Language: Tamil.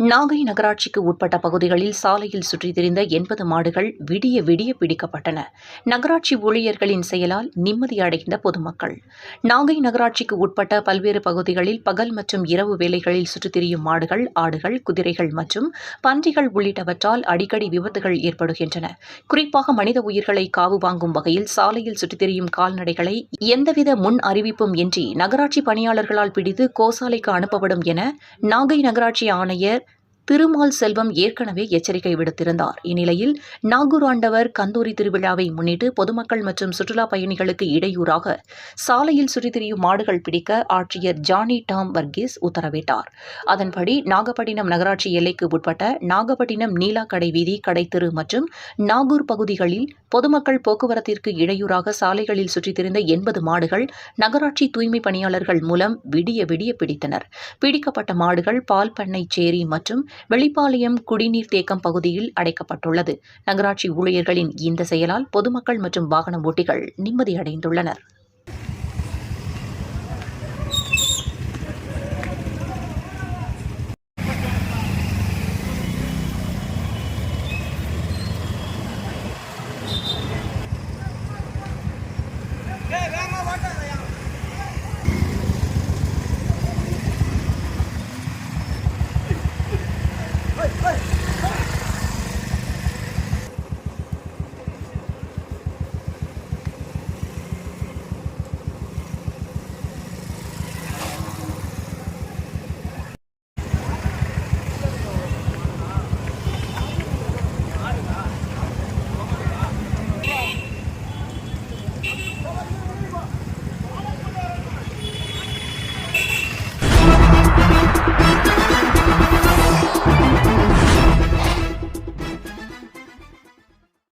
நாகை நகராட்சிக்கு உட்பட்ட பகுதிகளில் சாலையில் சுற்றித் திரிந்த எண்பது மாடுகள் விடிய விடிய பிடிக்கப்பட்டன. நகராட்சி ஊழியர்களின் செயலால் நிம்மதியடைந்த பொதுமக்கள். நாகை நகராட்சிக்கு உட்பட்ட பல்வேறு பகுதிகளில் பகல் மற்றும் இரவு வேலைகளில் சுற்றித் திரியும் மாடுகள் ஆடுகள் குதிரைகள் மற்றும் பன்றிகள் உள்ளிட்டவற்றால் அடிக்கடி விபத்துகள் ஏற்படுகின்றன. குறிப்பாக மனித உயிர்களை காவு வாங்கும் வகையில் சாலையில் சுற்றித் திரியும் கால்நடைகளை எந்தவித முன் அறிவிப்பும் இன்றி நகராட்சி பணியாளர்களால் பிடித்து கோசாலைக்கு அனுப்பப்படும் என நாகை நகராட்சி ஆணையர் திருமால் செல்வம் ஏற்கனவே எச்சரிக்கை விடுத்திருந்தார். இந்நிலையில் நாகூர் ஆண்டவர் கந்தூரி திருவிழாவை முன்னிட்டு பொதுமக்கள் மற்றும் சுற்றுலா பயணிகளுக்கு இடையூறாக சாலையில் சுற்றித்திரியும் மாடுகள் பிடிக்க ஆட்சியர் ஜானி டாம் வர்கீஸ் உத்தரவிட்டார். அதன்படி நாகப்பட்டினம் நகராட்சி எல்லைக்கு உட்பட்ட நாகப்பட்டினம் நீலா கடை வீதி கடைத்தெரு மற்றும் நாகூர் பகுதிகளில் பொதுமக்கள் போக்குவரத்திற்கு இடையூறாக சாலைகளில் சுற்றித்திருந்த எண்பது மாடுகள் நகராட்சி தூய்மை பணியாளர்கள் மூலம் விடிய விடிய பிடித்தனர். பிடிக்கப்பட்ட மாடுகள் பால் பண்ணை சேரி மற்றும் வெளிப்பாளையம் குடிநீர் தேக்கம் பகுதியில் அடைக்கப்பட்டுள்ளது. நகராட்சி ஊழியர்களின் இந்த செயலால் பொதுமக்கள் மற்றும் வாகன ஓட்டிகள் நிம்மதியடைந்துள்ளனர். வேகமா வாட்டாங்க